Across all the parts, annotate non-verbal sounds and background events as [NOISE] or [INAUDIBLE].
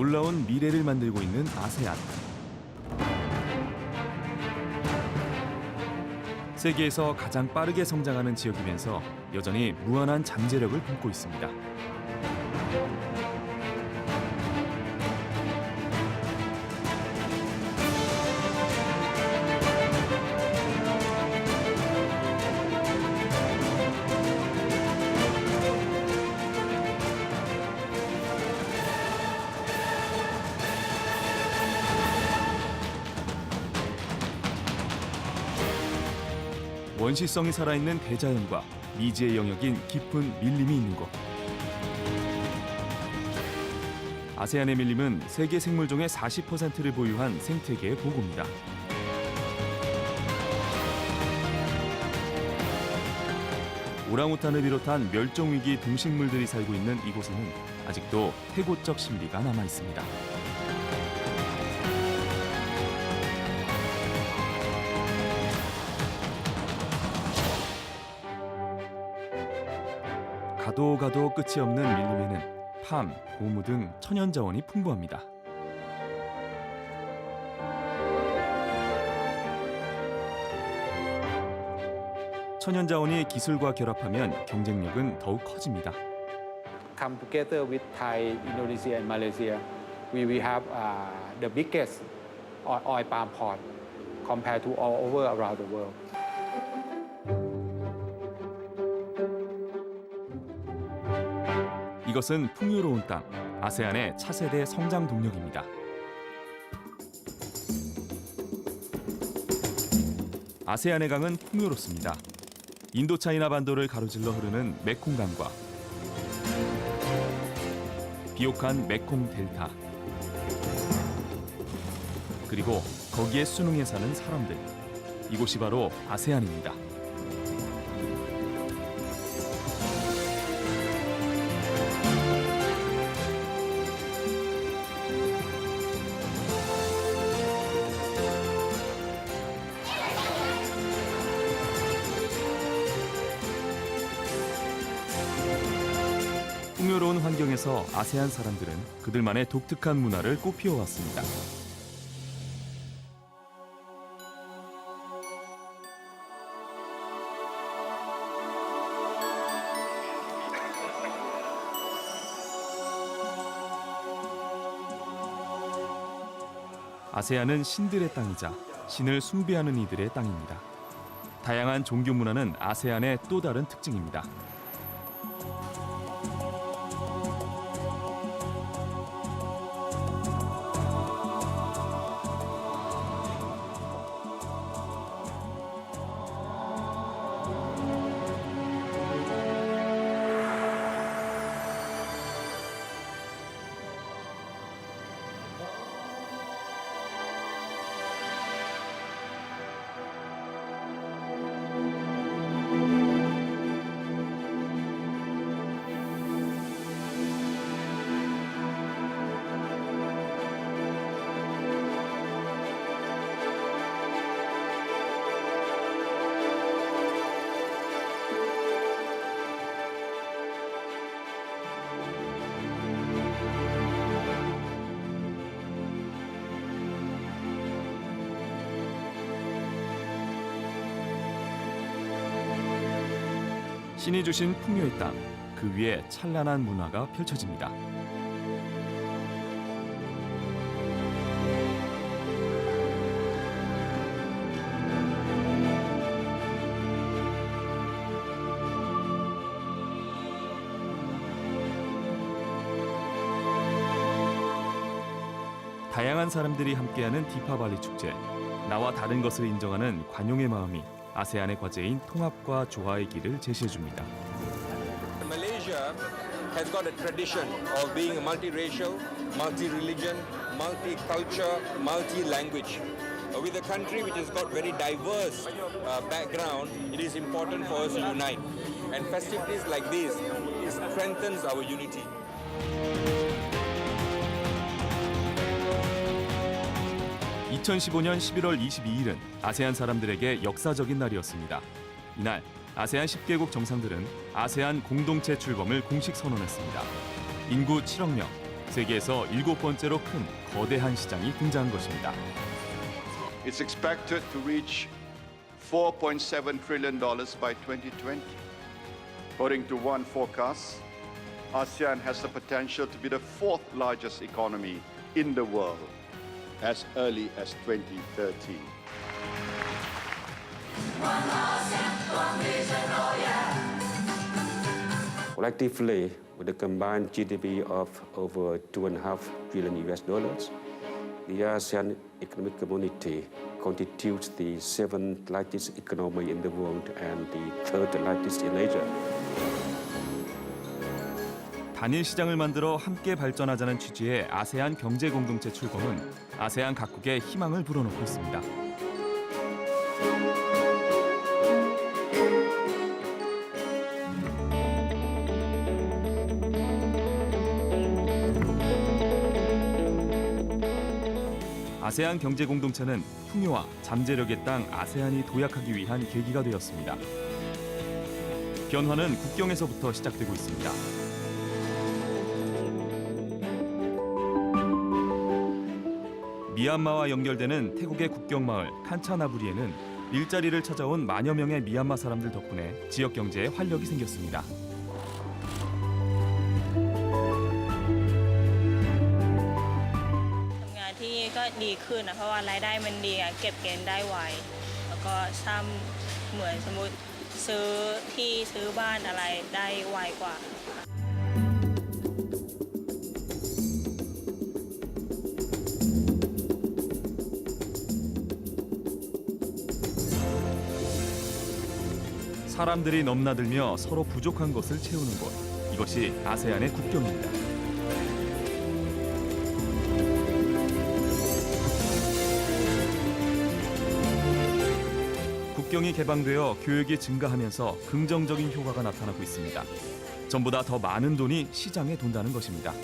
놀라운 미래를 만들고 있는 아세안. 세계에서 가장 빠르게 성장하는 지역이면서 여전히 무한한 잠재력을 품고 있습니다. 원시성이 살아있는 대자연과 미지의 영역인 깊은 밀림이 있는 곳. 아세안의 밀림은 세계 생물종의 40%를 보유한 생태계의 보고입니다. 오랑우탄을 비롯한 멸종 위기 동식물들이 살고 있는 이곳에는 아직도 해고적 신비가 남아 있습니다. 가도 가도 끝이 없는 밀림에는 팜, 고무 등 천연 자원이 풍부합니다. 천연 자원이 기술과 결합하면 경쟁력은 더욱 커집니다. come together with Thai, Indonesia, and Malaysia, we will have uh, the biggest oil, palm port compared to all over around the world. 이것은 풍요로운 땅, 아세안의 차세대 성장 동력입니다. 아세안의 강은 풍요롭습니다. 인도차이나 반도를 가로질러 흐르는 메콩강과 비옥한 메콩 델타 그리고 거기에 순응해 사는 사람들 이곳이 바로 아세안입니다. 환경에서 아세안 사람들은 그들만의 독특한 문화를 꽃피워 왔습니다. 아세안은 신들의 땅이자 신을 숭배하는 이들의 땅입니다. 다양한 종교 문화는 아세안의 또 다른 특징입니다. 신이 주신 풍요의 땅, 그 위에 찬란한 문화가 펼쳐집니다. 다양한 사람들이 함께하는 디파발리 축제. 나와 다른 것을 인정하는 관용의 마음이 아세안의 과제인 통합과 조화의 길을 제시해 줍니다. Malaysia has got a tradition of being a multiracial, multi-religion, multicultural, multi-language. Uh, with a country which has got very diverse uh, background, it is important for us to unite. And festivities like this it strengthens our unity. 2015년 11월 22일은 아세안 사람들에게 역사적인 날이었습니다. 이날 아세안 10개국 정상들은 아세안 공동체 출범을 공식 선언했습니다. 인구 7억 명, 세계에서 일곱 번째로 큰 거대한 시장이 등장한 것입니다. It's expected to reach $4.7 trillion by 2020. According to one forecast, ASEAN has the potential to be the fourth largest economy in the world as early as 2013. Collectively, with a combined GDP of over two and a half trillion US dollars, the ASEAN Economic Community constitutes the seventh largest economy in the world and the third largest in Asia. 단일 시장을 만들어 함께 발전하자는 취지의 아세안 경제 공동체 출범은 아세안 각국에 희망을 불어넣고 있습니다. 아세안 경제 공동체는 풍요와 잠재력의 땅 아세안이 도약하기 위한 계기가 되었습니다. 변화는 국경에서부터 시작되고 있습니다. 미얀마와 연결되는 태국의 국경 마을 칸차나부리에는 일자리를 찾아온 만여 명의 미얀마 사람들 덕분에 지역 경제에 활력이 생겼습니다. 사람들이 넘나들며 서로 부족한 것을 채우는 곳. 이것이 아세안의 국경입니다. 국경이 개방되어 교육이 증가하면서 긍정적인 효과가 나타나고 있습니다. 전보다 더 많은 돈이 시장에 돈다는 것입니다.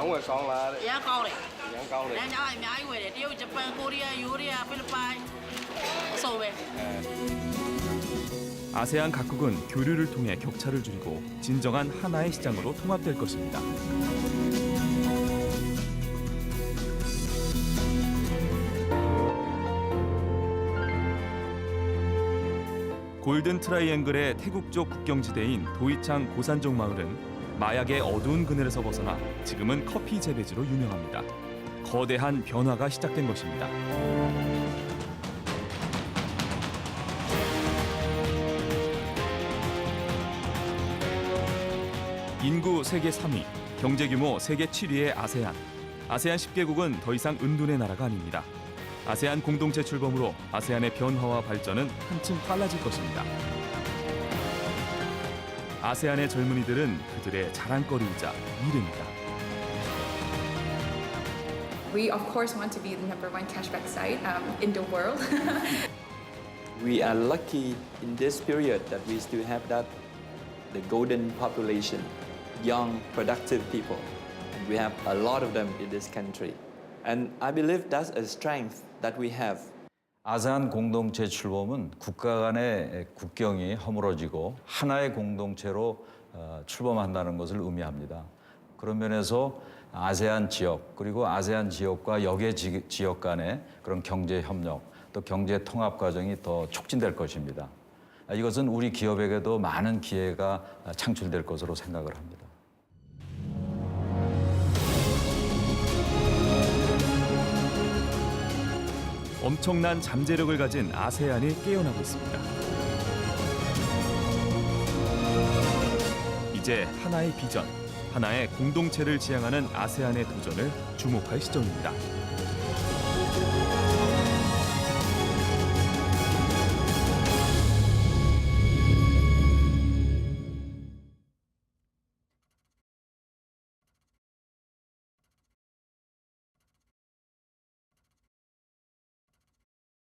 ရောင်းဝယ်ကောင်းလားတဲ့ အရမ်းကောင်းတယ် ရမ်းကောင်းတယ် ။လမ်းကြောင်းအများကြီးဝယ်တယ်။တရုတ်၊ဂျပန်၊ကိုရီးယား၊ယူရီးယား၊ဖိလစ်ပိုင်အစုံပဲ 아세안 각국은 교류를 통해 격차를 줄이고 진정한 하나의 시장으로 통합될 것입니다. 골든 트라이앵글의 태국 쪽 국경지대인 도이창 고산족 마을은 마약의 어두운 그늘에서 벗어나 지금은 커피 재배지로 유명합니다. 거대한 변화가 시작된 것입니다. 인구 세계 3위, 경제 규모 세계 7위의 아세안. 아세안 10개국은 더 이상 은둔의 나라가 아닙니다. 아세안 공동체 출범으로 아세안의 변화와 발전은 한층 빨라질 것입니다. 아세안의 젊은이들은 그들의 자랑거리이자 미래입니다. We of course want to be the number one cashback site um, in the world. [LAUGHS] we are lucky in this period that we still have that the golden population young productive people and we have a lot of them in this country and i believe that's a strength that we have 아세안 공동체 출범은 국가 간의 국경이 허물어지고 하나의 공동체로 어, 출범한다는 것을 의미합니다. 그런 면에서 아세안 지역 그리고 아세안 지역과 지- 지역 간의 그런 경제 협력 또 경제 통합 과정이 더 촉진될 것입니다. 아, 이것은 우리 기업에게도 많은 기회가 창출될 것으로 생각을 합니다. 엄청난 잠재력을 가진 아세안이 깨어나고 있습니다. 이제 하나의 비전, 하나의 공동체를 지향하는 아세안의 도전을 주목할 시점입니다.